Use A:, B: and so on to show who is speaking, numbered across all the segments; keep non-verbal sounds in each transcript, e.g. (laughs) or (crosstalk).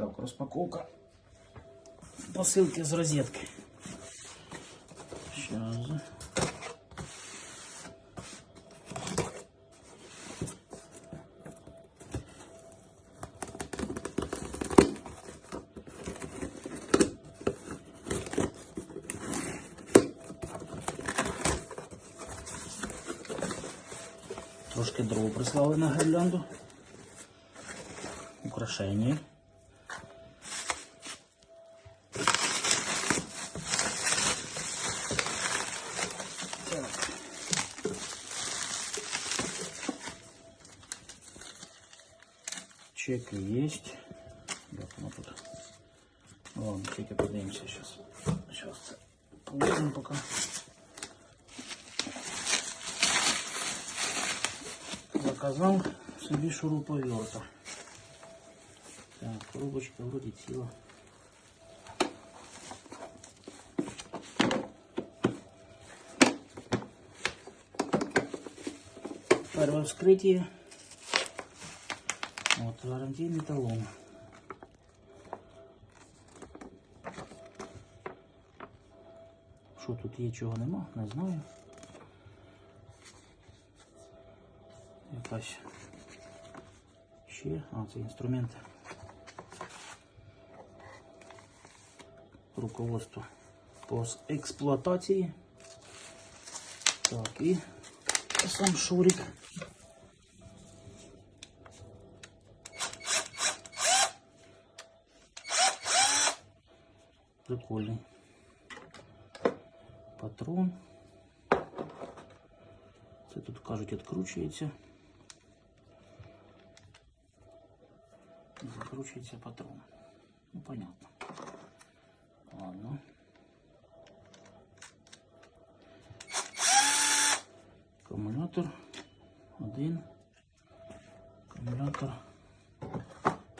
A: Так, розпаковка посилки з розетки. Щас. Трошки дров прислали на гірлянду. Украшення. Чеки есть. Як воно тут? Ладно, чеки подивимося сейчас. Сейчас це положимо поки. Заказав собі шуруповерта. Так, коробочка вроде ціла. Первое вскрытие. Вот гарантийный талон. Що тут є, чого нема, не знаю. Якась ще, а це інструменти. Руководство по експлуатації. Так, і сам шурик. Прикольний. Патрон. Це тут кажуть відкручується. Закручується патрон. Ну, понятно. Ладно. Акумулятор один. Акумулятор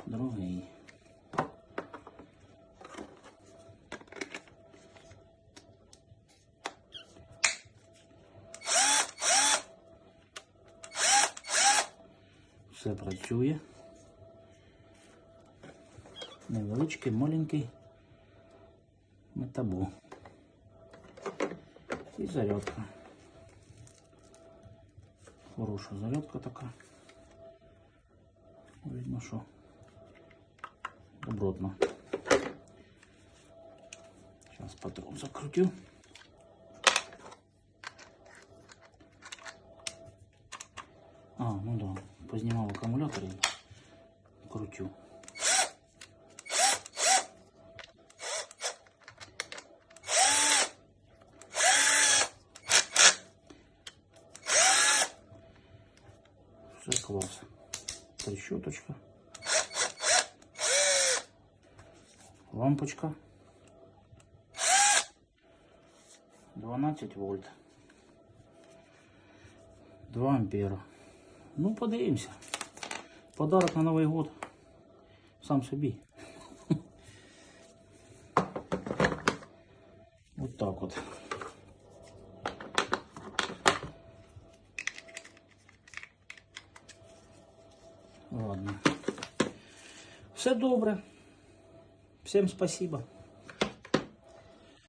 A: другий. Все працює. Невеличкий, маленький метабу. І зарядка. Хороша зарядка така. Видно, що добротно. Зараз патрон закрутю. А, ну да, познімав акумулятор і крутю. Все класс. Трещоточка. Лампочка. 12 вольт. 2 ампера. Ну, подивимося. Подарок на Новий год. Сам собі. (laughs) Вот так от. Ладно. Все добре. Всім спасибо.